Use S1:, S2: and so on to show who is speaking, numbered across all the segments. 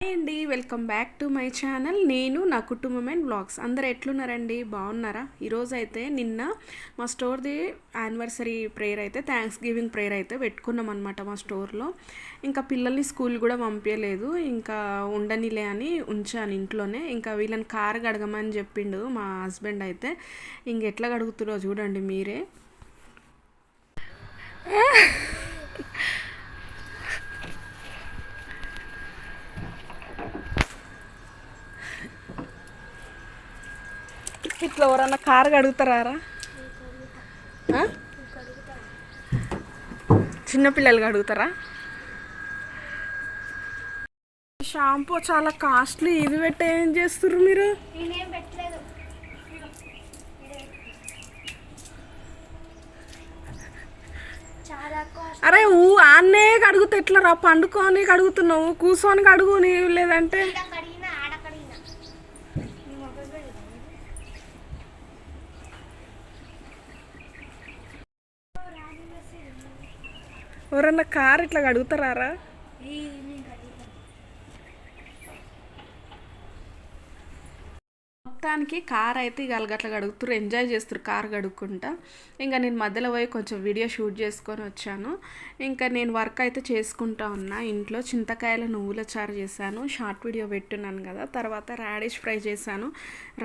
S1: అండి welcome back to my channel. నేను నా కుటుంబం అండ్ బ్లాగ్స్. అందరు ఎట్లున్నారండి? బాగున్నారా? ఈరోజు అయితే నిన్న మా స్టోర్ది యానివర్సరీ ప్రేయర్ అయితే థ్యాంక్స్ గివింగ్ ప్రేయర్ అయితే పెట్టుకున్నాం అనమాట మా స్టోర్లో. ఇంకా పిల్లల్ని స్కూల్ కూడా పంపించలేదు ఇంకా ఉండనిలే అని ఉంచాను ఇంట్లోనే. ఇంకా వీళ్ళని కారు గడగమని చెప్పిండు మా హస్బెండ్ అయితే. ఇంకెట్లా గడుగుతుందో చూడండి మీరే. ఇట్లా ఎవరన్నా కారు కడుగుతారా చిన్నపిల్లలు కడుగుతారా? షాంపూ చాలా కాస్ట్లీ ఇది పెట్టే ఏం చేస్తుర్రు మీరు? అరే ఊ ఆన్నే కడుగుతా ఎట్లా రా? పండుకొని కడుగుతున్నావు కూర్చొని కడుగు లేదంటే. ఎవరన్నా కారు ఇట్లా కడుగుతారా మొత్తానికి కార్ అయితే ఇక అట్లా గడుగుతారు ఎంజాయ్ చేస్తారు కార్ గడుక్కుంటా ఇంకా నేను మధ్యలో పోయి కొంచెం వీడియో షూట్ చేసుకొని వచ్చాను. ఇంకా నేను వర్క్ అయితే చేసుకుంటా ఉన్నా. ఇంట్లో చింతకాయల నువ్వుల చారు చేశాను. షార్ట్ వీడియో పెట్టున్నాను కదా. తర్వాత రాడిష్ ఫ్రై చేశాను.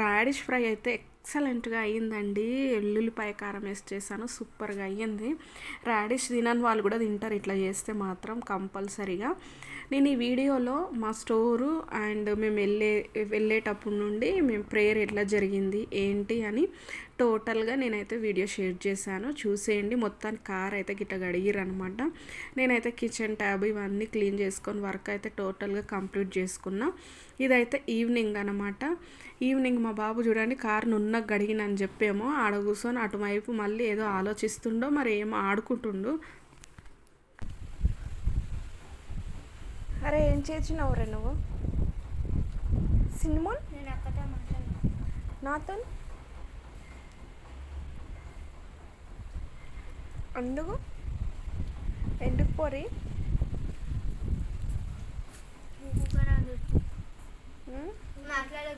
S1: రాడిష్ ఫ్రై అయితే ఎక్సలెంట్గా అయ్యిందండి ఎల్లుల్లిపాయ కారం వేసి చేశాను. సూపర్గా అయ్యింది. రాడిష్ తినని వాళ్ళు కూడా తింటారు. ఇట్లా చేస్తే మాత్రం కంపల్సరీగా. నేను ఈ వీడియోలో మా స్టోరు అండ్ మేము వెళ్ళే వెళ్ళేటప్పుడు నుండి మేము ప్రేయర్ ఎట్లా జరిగింది ఏంటి అని టోటల్గా నేనైతే వీడియో షేర్ చేశాను. చూసేయండి. మొత్తానికి కార్ అయితే గిట్ట గడిగిరనమాట నేనైతే కిచెన్ ట్యాబ్ ఇవన్నీ క్లీన్ చేసుకొని వర్క్ అయితే టోటల్గా కంప్లీట్ చేసుకున్నా. ఇదైతే ఈవినింగ్ అనమాట ఈవినింగ్ మా బాబు చూడండి కారు నున్న గడిగినని చెప్పేమో ఆడ కూర్చొని అటువైపు మళ్ళీ ఏదో ఆలోచిస్తుండో మరి ఏమో ఆడుకుంటుండు. అరే ఏం చేసినావు రే నువ్వు? సినిమా
S2: నేను అక్కతో మాట్లాడినా
S1: నాతో అందుకు? ఎందుకు పోరి?
S2: మాట్లాడే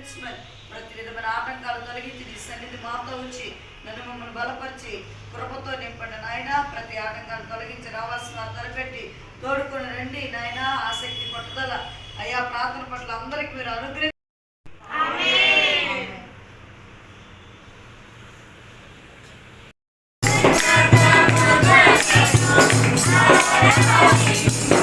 S3: నడిపించమని ప్రతి విధమైన ఆటంకాలు తొలగించి నీ సన్నిధి మాతో ఉంచి నన్ను మమ్మల్ని బలపరిచి కృపతో నింపండి నాయన. ప్రతి ఆటంకాలు తొలగించి రావాల్సిన తలపెట్టి తోడుకొని రండి నాయన. ఆసక్తి పట్టుదల అయ్యా ప్రార్థన పట్ల అందరికి మీరు అనుగ్రహం.
S2: Thank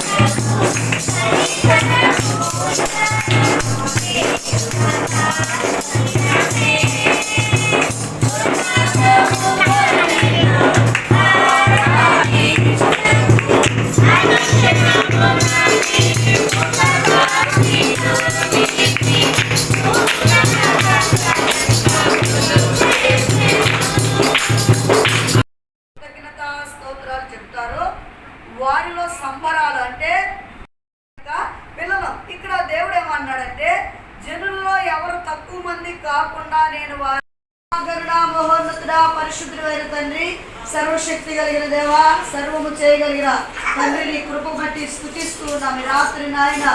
S3: కాకుండా నేను వారి గరుడా మహోన్నతుడా తండ్రి సర్వశక్తి కలిగిన దేవా సర్వము చేయగలిగిన తండ్రి నీ కృప బట్టి స్థుతిస్తూ ఉన్నాం. ఈ రాత్రి నాయన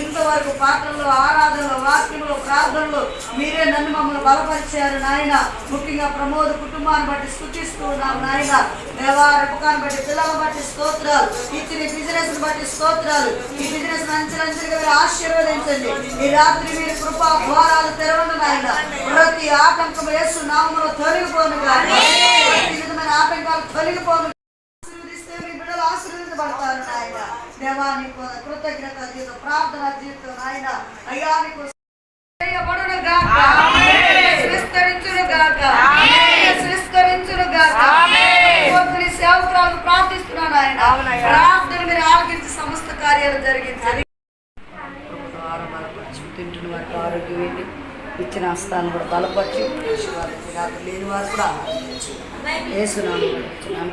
S3: ఇంతవరకు పాటల్లో ఆరాధనలో వాక్యంలో ప్రార్థనలో మీరే నన్ను మమ్మల్ని బలపరిచారు నాయన. ముఖ్యంగా ప్రమోద్ కుటుంబాన్ని బట్టి స్థుతిస్తూ ఉన్నాము నాయన. దేవా రూపకాన్ని బట్టి పిల్లలను బట్టి స్తోత్రాలు. ఇచ్చిన బిజినెస్ బట్టి స్తోత్రాలు. ఈ బిజినెస్ అంచెలంచెలుగా మీరు ఆశీర్వదించండి. ఈ రాత్రి మీరు కృపా ద్వారాలు తెరవండి నాయన. ప్రతి ఆటంకం యేసు తొలగిపోను కానీ ప్రతి విధమైన ఆటంకాలు తొలగిపోను ఆశీర్వదిస్తే మీ బిడ్డలు ఆశీర్వదించబడతారు నాయన దేవా నీకు కృతజ్ఞత జీవితం ప్రార్థన జీవితం నాయన అయ్యా నీకు చేయబడును గాక విస్తరించును గాక విస్తరించును గాక కొద్ది సేవకురాలు ప్రార్థిస్తున్నాను ఆయన ప్రార్థన మీరు ఆలకించి సమస్త కార్యాలు జరిగింది తింటున్న వారికి ఆరోగ్యం ఏంటి ఇచ్చిన ఆస్థానం కూడా బలపరచు వారికి లేని వారు కూడా వేసున్నాను ఇచ్చినాను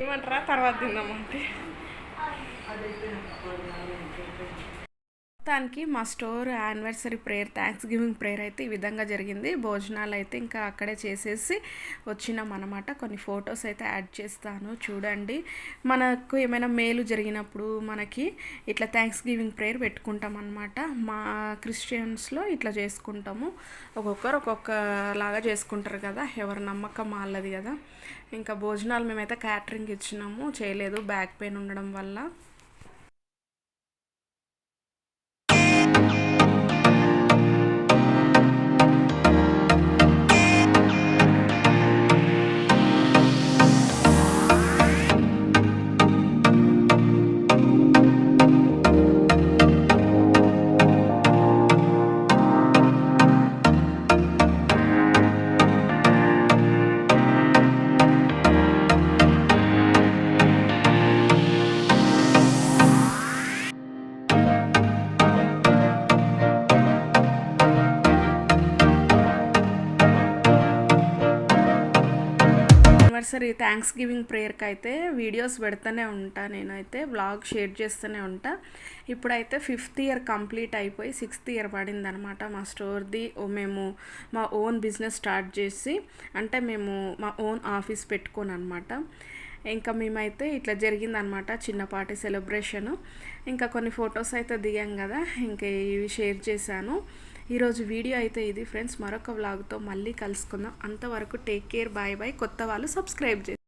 S1: ఏమంటారా? తర్వాత తిందామంటే మొత్తానికి మా store anniversary prayer thanksgiving prayer అయితే ఈ విధంగా జరిగింది. భోజనాలు అయితే ఇంకా అక్కడే చేసేసి వచ్చినాం అనమాట కొన్ని ఫొటోస్ అయితే యాడ్ చేస్తాను. చూడండి. మనకు ఏమైనా మేలు జరిగినప్పుడు మనకి ఇట్లా థ్యాంక్స్ గివింగ్ ప్రేయర్ పెట్టుకుంటాం అనమాట మా క్రిస్టియన్స్లో ఇట్లా చేసుకుంటాము. ఒక్కొక్కరు ఒక్కొక్కలాగా చేసుకుంటారు కదా. ఎవరి నమ్మకం వాళ్ళది కదా. ఇంకా భోజనాలు మేమైతే క్యాటరింగ్ ఇచ్చినాము. చేయలేదు. బ్యాక్ పెయిన్ ఉండడం వల్ల. యానివర్సరీ థ్యాంక్స్ గివింగ్ ప్రేయర్కి అయితే వీడియోస్ పెడుతూనే ఉంటా. నేనైతే బ్లాగ్ షేర్ చేస్తూనే ఉంటా. ఇప్పుడైతే ఫిఫ్త్ ఇయర్ కంప్లీట్ అయిపోయి సిక్స్త్ ఇయర్ పడిందనమాట మా స్టోర్ది మేము మా ఓన్ బిజినెస్ స్టార్ట్ చేసి అంటే మేము మా ఓన్ ఆఫీస్ పెట్టుకోను అనమాట ఇంకా మేమైతే ఇట్లా జరిగిందనమాట చిన్నపాటి సెలబ్రేషను ఇంకా కొన్ని ఫొటోస్ అయితే దిగాం కదా ఇంకా ఇవి షేర్ చేశాను. ఈరోజు వీడియో అయితే ఇది. ఫ్రెండ్స్ మరొక వ్లాగ్తో మళ్ళీ కలుసుకుందాం. అంతవరకు టేక్ కేర్ బాయ్ బాయ్. కొత్త వాళ్ళు సబ్స్క్రైబ్ చేసి